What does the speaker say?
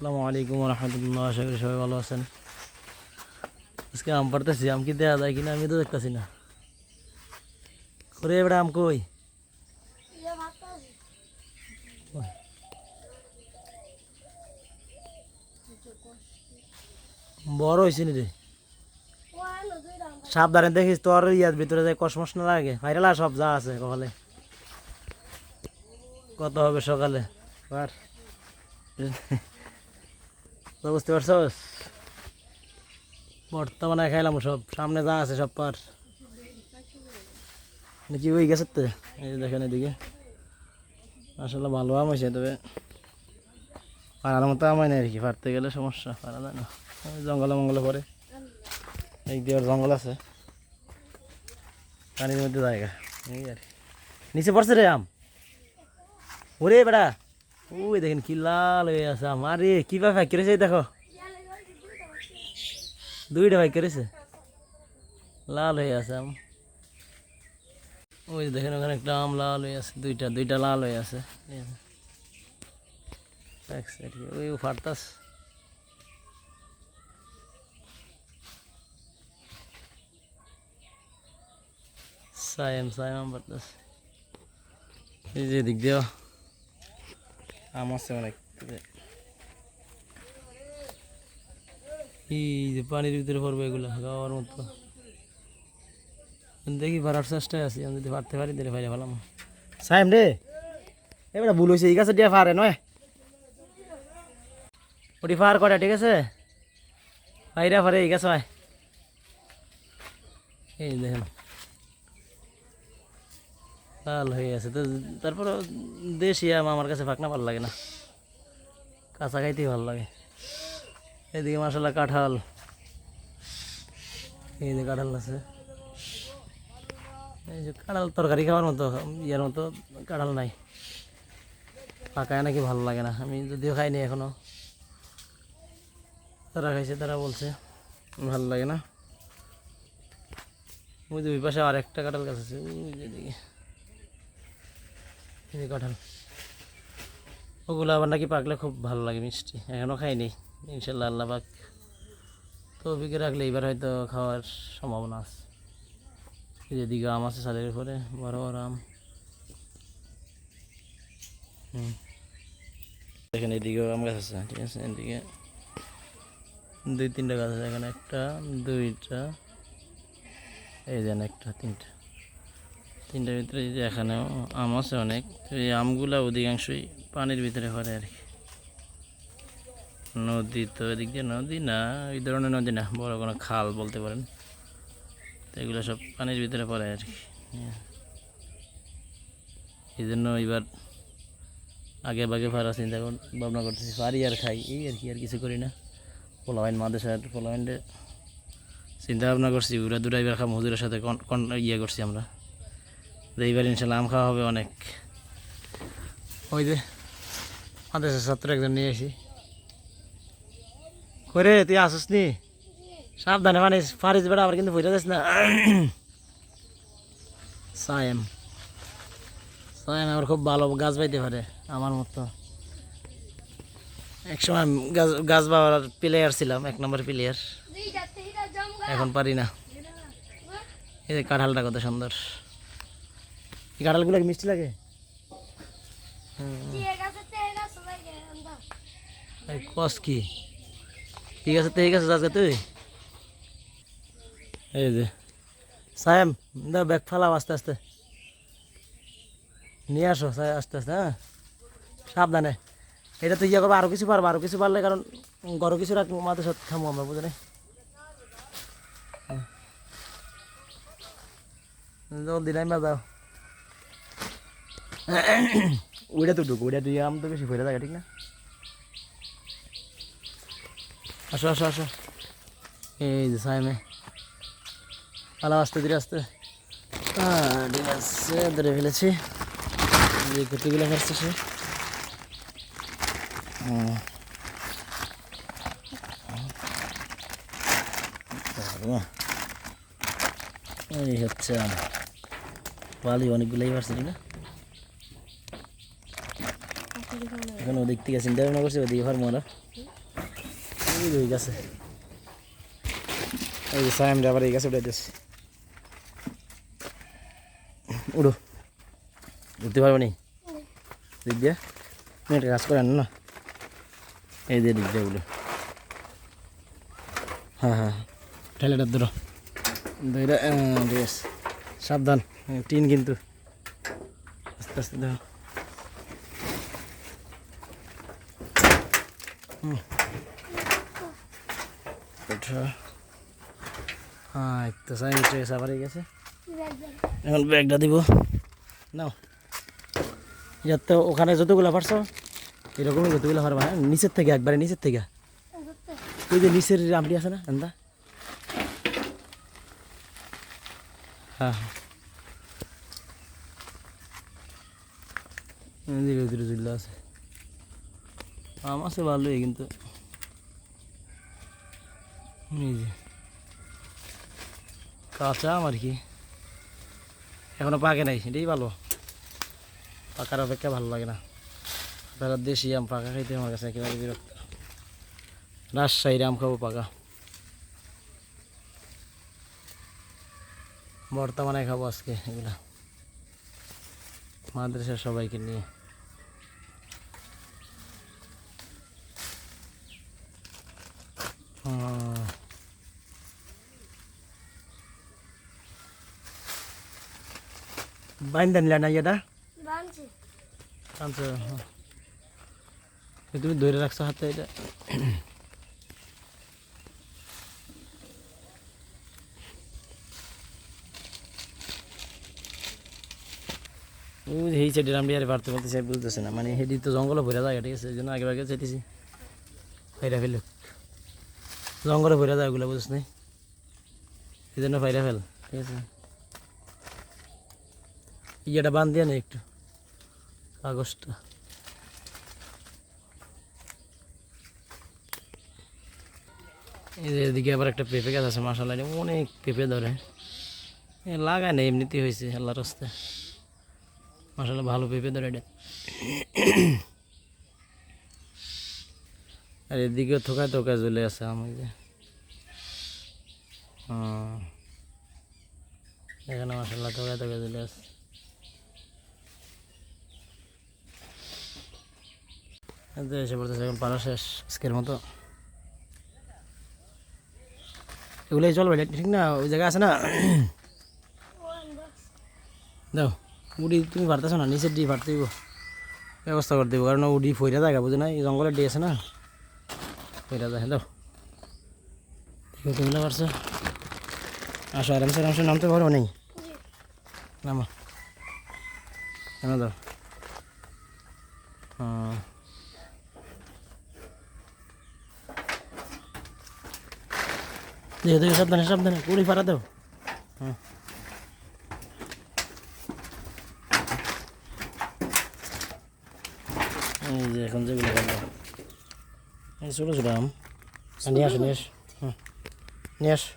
আসসালামু আলাইকুম রহমতুল্লাহ আশা করি সবাই ভালো আছেন। আজকে আম পারতেছি আম কি দেওয়া যায় কিনা আমি তো দেখতেছি না। করে এবার আম কই? বড় হয়েছে নি রে। সাবধানে দেখিস, তোর ইয়ার ভিতরে যায় কসমস না লাগে। ভাইরালা সব যা আছে কপালে। কত হবে সকালে? আর বুঝতে পারছস? বর্তমানে খাইলাম সব, সামনে যা আছে সব পার। নাকি ওই গেছে তো? এই দেখেন এদিকে। আসলে ভালো আম হয়েছে তবে। পাড়ার মতো আমায় না আর কি পারতে গেলে সমস্যা পারা যায় না। জঙ্গলে মঙ্গলে পরে এই দিয়ে ওর জঙ্গল আছে। পানির মধ্যে জায়গা। এই আর। নিচে পড়ছে রে আম। ওরে বেড়া। ওই দেখেন কি লাল হয়ে আছে আম আরে কি ভাই করেছে, এই দেখো। দুইটা ভাই করেছে। লাল হয়ে আছে আম। ওই দেখেন ওখানে একটা আম লাল হয়ে আছে, দুইটা দুইটা লাল হয়ে আছে। ওই ফাটতাস সায়েম সায়েম আম ফাটতাস এই যে দিক দিয়েও। আম আছে অনেক। এই যে পানির ভিতরে পড়বে এগুলো গাওয়ার মতো। দেখি পারার চেষ্টায় আছি আমি যদি পারতে পারি তাহলে ভাইরা ভালাম। সাইম রে এবার ভুল হয়েছে এই গাছে দিয়ে পারে নয়? ওটি ফার করে ঠিক আছে? ভাইরা পারে এই গাছ ভাই এই দেখেন। লাল হয়ে আছে। তো তারপরে দেশি আম আমার কাছে ফাঁকনা ভালো লাগে না। কাঁচা খাইতেই ভালো লাগে। এদিকে মাসাল্লাহ কাঁঠাল। এই যে কাঁঠাল আছে। এই যে কাঁঠাল তরকারি খাওয়ার মতো, ইয়ার মতো কাঁঠাল নাই। পাকায় নাকি ভালো লাগে না। আমি যদিও খাইনি এখনও তারা খাইছে তারা বলছে, ভালো লাগে না। ওই যে ওই পাশে আর একটা কাঁঠাল গাছ আছে। ওই যে এদিকে। এই ওগুলো আবার নাকি পাকলে খুব ভালো লাগে মিষ্টি। এখনও খাইনি। ইনশাল্লাহ আল্লাহ পাক তো বিকে রাখলে এবার হয়তো খাওয়ার সম্ভাবনা আছে। এই যে আম আছে ছাদের উপরে, বড় বড় আম। হুম। এদিকেও আম গাছ আছে, ঠিক আছে? এদিকে দুই তিনটা গাছ আছে, এখানে একটা, দুইটা, এই যেন একটা, তিনটা। তিনটার ভিতরে যে এখানেও আম আছে অনেক, তো এই আমগুলা অধিকাংশই পানির ভিতরে পড়ে আর কি। নদী তো এদিক দিয়ে নদী না এই ধরনের নদী না, বড় কোনো খাল বলতে পারেন। তো এগুলো সব পানির ভিতরে পড়ে আর কি। এই জন্য এবার আগে ভাগে ফারা চিন্তা ভাবনা করতেছি ফারি আর খাই, এই আর কি, আর কিছু করি না। পোলাওয়াইন মাদেশার পোলাওয়াইনরে চিন্তা ভাবনা করছি দুরা এবার খাম, হুজুরের সাথে ইয়ে করছি আমরা। এইবার ইনশাল্লাহ আম খাওয়া হবে অনেক। ওই যে মাদেশের ছাত্র একজন নিয়ে আসি। করে তুই আসিস নি? সাবধানে মানে ফারিস বেড়া আবার কিন্তু বুঝে যাস না। সায়েম। সায়েম আমার খুব ভালো গাছ পাইতে পারে, আমার মতো। একসময় আমি গাছ গাছ বাবার প্লেয়ার ছিলাম, এক নম্বর প্লেয়ার এখন পারি না। এই যে কাঁঠালটা কত সুন্দর। এই কাঁঠালগুলো মিষ্টি লাগে? কস কি? ঠিক আছে ঠিক আছে আজকে তুই? এই যে সায়েম দা ব্যাগ ফালাও আস্তে আস্তে। নিয়ে আসো আস্তে আস্তে হ্যাঁ? সাবধানে। এটা তো ইয়ে করব আরও কিছু পারব আরও কিছু পারলে কারণ গরো কিছু রাখ মাথা সাথে থামবো আমরা বুঝে নেই জলদি নাই দাও ওইটা তো ঢুকো ওইটা দিয়ে আম তো বেশি ফেলে থাকে, ঠিক না? আসো আসো আসো। এই যে সাইমে। আলো আস্তে, ধীরে আস্তে। ঠিক আছে ধরে ফেলেছি। যে কতগুলো খাচ্ছে সে। এই হচ্ছে বালি অনেকগুলোই ঠিক না? এখন ওদিক থেকে চিন্তা ভাবনা করছি, ওদিকে ওরা। এই রয়ে গেছে। যে সাইম আবার এই গাছে উঠে। দিচ্ছে উড়ো উঠতে পারব নি? দিক দিয়ে। একটা কাজ করে আনো না? এই দিয়ে দিক দিয়ে উড়ো হ্যাঁ হ্যাঁ। ঠেলেটা ধরো। ধরে সাবধান। টিন কিন্তু। আস্তে আস্তে ধরো হুম। ওঠো হ্যাঁ তো সাইন উঠে আবার গেছে। এখন ব্যাগটা দিব। নাও। ইয়ার তো ওখানে যতগুলো পারছ এরকমই যতগুলো পারবা হ্যাঁ? নিচের থেকে একবারে নিচের থেকে। ওই যে নিচের আমটি আছে না এন্দা হ্যাঁ হ্যাঁ। ধীরে ধীরে আছে। আম আছে ভালোই, কিন্তু কাঁচা আম আর কি। এখনও পাকে নাই, এটাই ভালো। পাকার অপেক্ষা ভালো লাগে না। বেলা দেশি আম পাকা খাইতে আমার কাছে একেবারে বিরক্ত। রাজশাহীর আম খাব পাকা। বর্তমানে খাব আজকে এগুলা। মাদ্রাসার সবাইকে নিয়ে। হুম। বাইন্দা নিলা না এটা আচ্ছা হ্যাঁ। তুমি ধরে রাখছো হাতে এটা। এই সাইডের আমি আর পারতে পারতেছি আমি বুঝতেছি না। মানে হেডি তো জঙ্গলে ভরে যায় ঠিক আছে? এই জন্য আগে আগে চাইতেছি ফাইরা ফেল জঙ্গলে ভরে যায় ওগুলো বুঝিস নাই এই জন্য ফাইরা ফেল, ঠিক আছে? ইয়েটা বান দিয়ে না একটু এই এদিকে আবার একটা পেঁপে গাছ আছে মাসাল্লাহ অনেক পেঁপে ধরে। লাগায় না এমনিতেই হয়েছে আল্লাহ রাস্তায়। মাসাল্লাহ ভালো পেঁপে ধরে এটা। আর এদিকেও থোকায় থোকায় চলে আছে আমি যে। এখানে মাসাল্লাহ থোকায় থোকায় চলে আছে। এসে পড়তেছে এখন পাড়া শেষ, আজকের মতো। এগুলোই চলবে, ঠিক না? ওই জায়গা আছে না? দাও, উডি তুমি পারতেছো না? নিচের ডি দিব। ব্যবস্থা করে দেবো, কারণ উডি ফইরা জায়গা, বুঝে না এই জঙ্গলের ডি আছে না? ফইরা যায় দাও ঠিক আছে তুমিলা পারছ? আসো, আরামসে আরামসে নামতে পারো নেই? নামো। কেন দাও। হ্যাঁ দেখো দেখো, সাবধানে সাবধানে কুড়ি ফারা দাও। হ্যাঁ এই যে, এখন যেগুলো করব এই ছোটো ছোটো আম আর নিয়ে আসো